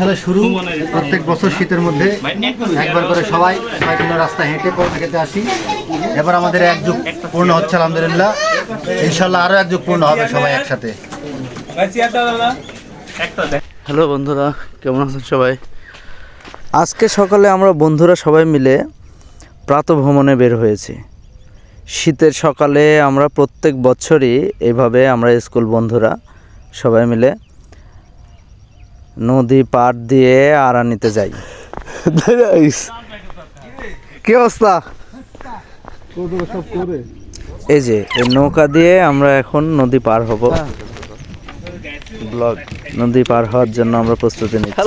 সালে শুরু, প্রত্যেক বছর শীতের মধ্যে একবার করে সবাই সাইকেল রাস্তা হেঁটে পড়তে খেতে আসি। এবার আমাদের এক যুগ পূর্ণ হচ্ছে, আলহামদুলিল্লাহ। ইনশাল্লাহ আরও এক যুগ পূর্ণ হবে সবাই একসাথে। হ্যালো বন্ধুরা, কেমন আছেন সবাই? আজকে সকালে আমরা বন্ধুরা সবাই মিলে প্রাতঃ ভ্রমণে বের হয়েছি। শীতের সকালে আমরা প্রত্যেক বছরই এভাবে আমরা স্কুল বন্ধুরা সবাই মিলে নদী পাড় দিয়ে আড়া নিতে যাই। কি অবস্থা? এই যে এই নৌকা দিয়ে আমরা এখন নদী পার হব। ব্লগ নদী পার হওয়ার জন্য আমরা প্রস্তুতি নিচ্ছি।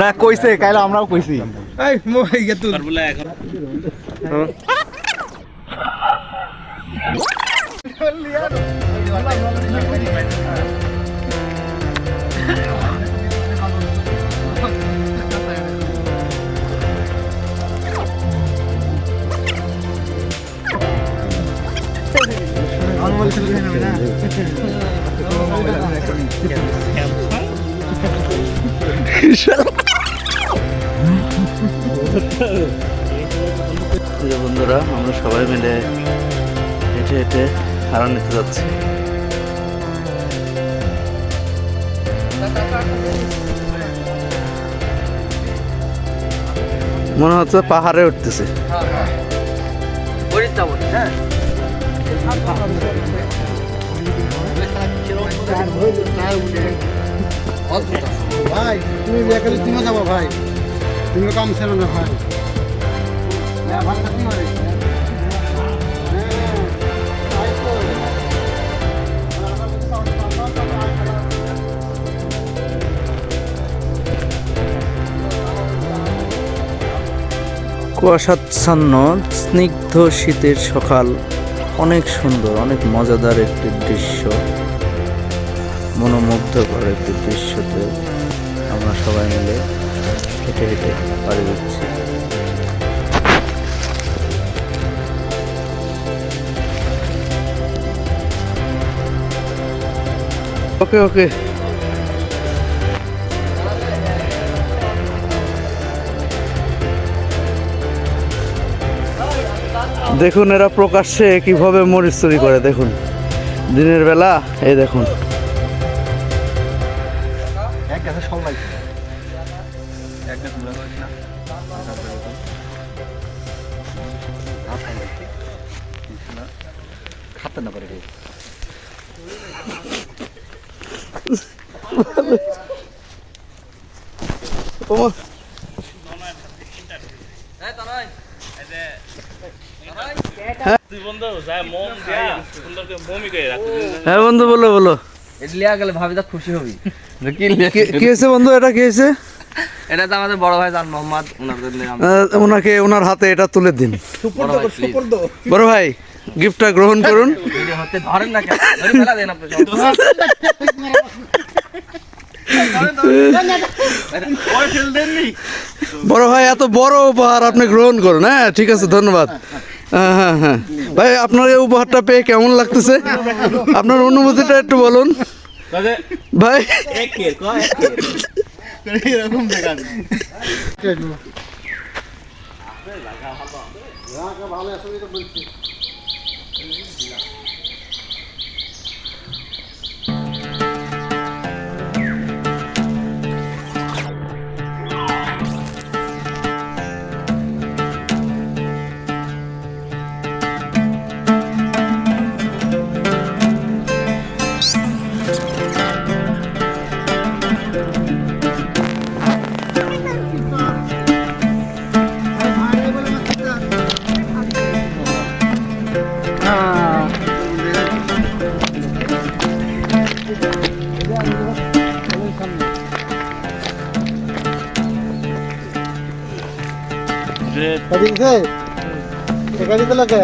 না কইছে কাইলে আমরাও কইছি। প্রিয় বন্ধুরা আমরা সবাই মিলে হেঁটে হেঁটে আড়ানিতে যাচ্ছি। মনে হচ্ছে পাহাড়ে উঠতেছে। ভাই তুমি তুমি যাব ভাই? তুমি কম ছিল না ভাই। কুয়াশাচ্ছন্ন, স্নিগ্ধ শীতের সকাল। অনেক সুন্দর, অনেক মজাদার একটি দৃশ্য। মনোমুগ্ধকর একটি দৃশ্যতে আমরা সবাই মিলে হেঁটে হেঁটে পাড়ি দিচ্ছি। ওকে ওকে। দেখুন এরা প্রকাশ্যে কীভাবে মরিচ চুরি করে দেখুন। দিনের বেলা এই দেখুন। খাতে না হ্যাঁ বন্ধু বলো বলো। লিয়া গেলে ভাবি তা খুশি হবি। কি- কি হয়েছে বন্ধু এটা কি হয়েছে? এটা তো আমাদের বড় ভাই জান মোহাম্মদ ওনার জন্য আমরা আহ, ওনাকে ওনার হাতে এটা তুলে দিন। বড় ভাই please। বড় ভাই গিফটটা গ্রহণ করুন। ধরেন না কেন? ধরে ফেলা দেন আপনি সব। বড় ভাই এত বড় উপহার আপনি গ্রহণ করুন। হ্যাঁ ঠিক আছে ধন্যবাদ। হ্যাঁ হ্যাঁ হ্যাঁ। ভাই, আপনার এই উপহারটা পেয়ে কেমন লাগতেছে? আপনার অনুভূতিটা একটু বলুন। ভাই। এরকম Naging sa'yo. Tagali talaga.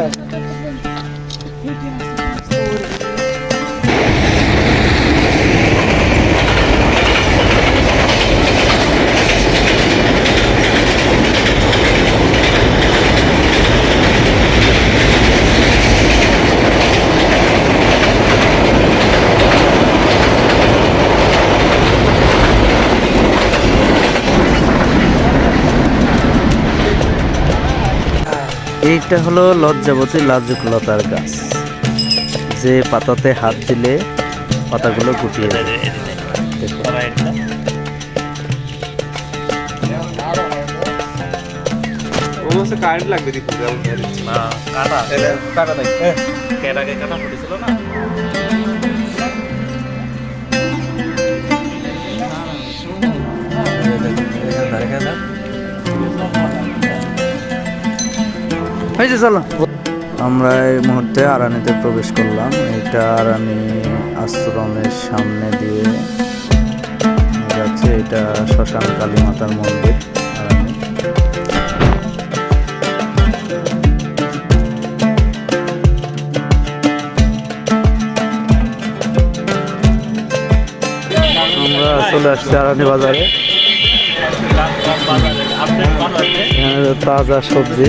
এইটা হলো লজ্জাবতী লাজুক লতার গাছ যে পাতাতে হাত দিলে পাতাগুলো গুটিয়ে। কারেন্ট লাগবে দেখুন কাটা নাই হয়েছে চলো। আমরা এই মুহূর্তে আরানিতে প্রবেশ করলাম। এটা আরানি আশ্রমের সামনে দিয়ে যাচ্ছে। এটা শ্মশান কালী মাতার মন্দির। আমরা চলে আসছি আরানি বাজারে। তাজা সবজি।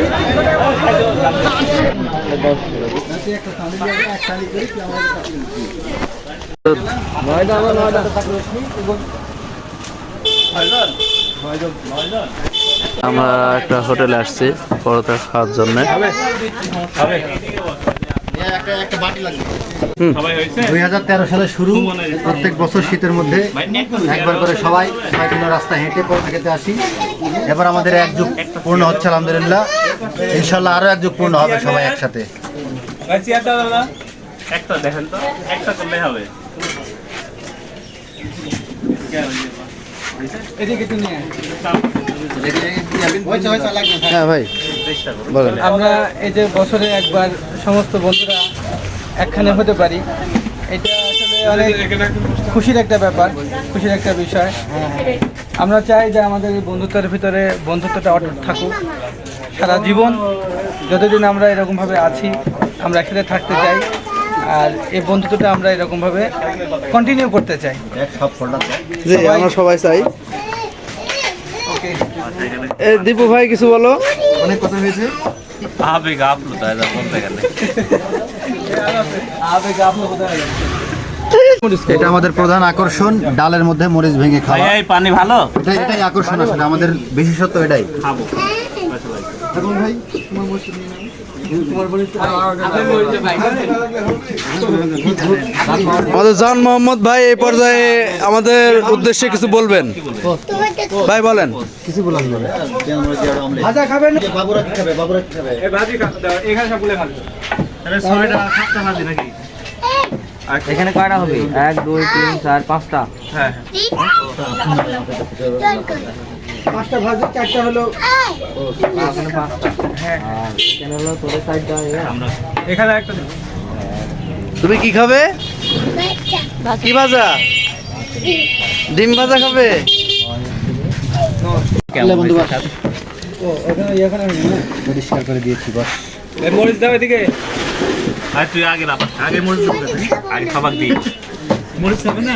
আমরা একটা হোটেলে আসছি পরোটা খাওয়ার জন্য। দুই হাজার তেরো সালে শুরু। প্রত্যেক বছর শীতের মধ্যে একবার করে সবাই রাস্তা হেঁটে খেতে আসি। এবার আমাদের হচ্ছে, আলহামদুলিল্লাহ। ইনশাল্লাহ আরও এক যুগ পূর্ণ হবে সবাই একসাথে। একটা দেখেন তো একটা করলে হবে। হ্যাঁ ভাই। বলেন। আমরা এই যে বছরে একবার সমস্ত বন্ধুরা একখানে হতে পারি এটা আসলে অনেক খুশির একটা ব্যাপার খুশির একটা বিষয়। আমরা চাই যে আমাদের এই বন্ধুত্বের ভিতরে বন্ধুত্বটা অটুট থাকুক। সারা জীবন যতদিন আমরা এরকমভাবে আছি আমরা একসাথে থাকতে চাই আর এই বন্ধুত্বটা আমরা এরকমভাবে কন্টিনিউ করতে চাই। জি আমরা সবাই চাই। দীপু ভাই কিছু বলো? অনেক কথা হয়েছে। আবেগ আপ্লুত হয় বলতে গেলে। আবেগ আপনার কোথায় এটা আমাদের প্রধান আকর্ষণ ডালের মধ্যে মরিচ ভেঙে খাওয়া। এই পানি ভালো? এটা এটাই আকর্ষণ আসলে আমাদের বিশেষত্ব এটাই। খাব। এখন ভাই আমাদের জান মোহাম্মদ ভাই এই পর্যায়ে আমাদের উদ্দেশ্যে কিছু বলবেন। ভাই বলেন। কিছু বলার নেই ভাজা খাবেন? বাবুরা খাবে বাবুরা কি খাবে এখানে খাবে। ভাজি নাকি? এখানে কয়টা হবে? এক দুই তিন চার পাঁচটা। পাঁচটা ভাজা চারটা হলো এখানে হ্যাঁ। হলো তোদের সাইডটা এখানে একটা তুমি কি খাবে? কি ভাজা? ডিম ভাজা খাবে? ও এখানে এখানে পরিষ্কার করে দিয়েছি বস মরিচ দাও এদিকে। আর তুই আগে না আগে মরিচ আগে খাবার দিই। মরিচ খাবে না?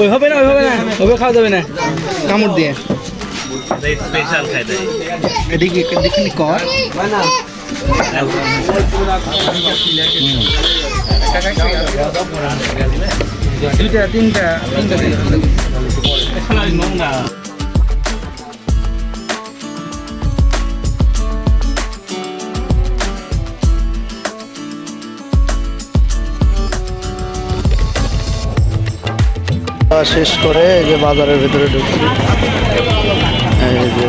ওই হবে না ওই হবে না ওইভাবে খাওয়া যাবে না। কামড় দিয়ে। স্পেশাল খাই দেয়। এদিকে দেখিনি কর। দুইটা তিনটা তিনটা শেষ করে এই যে বাজারের ভিতরে ঢুকছি। এই যে।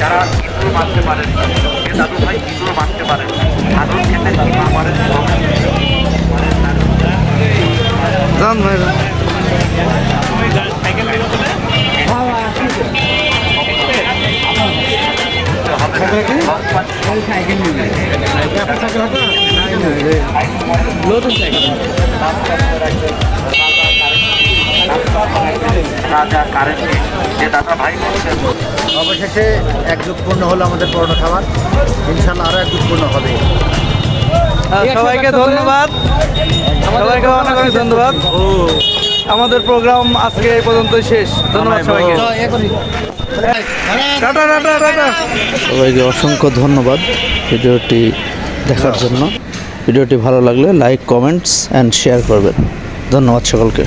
যারা ইঁদুর মারতে পারেন দাদু ভাই ইঁদুর মারতে পারেন আদর খেতে ইঁদুর মারেন যান ভাই সাইকেল বের করে রাজা কারেন্ট যে দাদা ভাই বলছেন। অবশেষে এক যুগ পূর্ণ হলো আমাদের পরোটা খাবার। ইনশাল্লাহ আরও এক যুগ পূর্ণ হবে। হ্যাঁ, সবাইকে ধন্যবাদ। সবাইকে অনেক অনেক ধন্যবাদ। আমাদের প্রোগ্রাম আজকে এই পর্যন্ত শেষ। ধন্যবাদ সবাইকে। সবাইকে অসংখ্য ধন্যবাদ ভিডিওটি দেখার জন্য। ভিডিওটি ভালো লাগলে লাইক কমেন্টস অ্যান্ড শেয়ার করবেন। ধন্যবাদ সকলকে।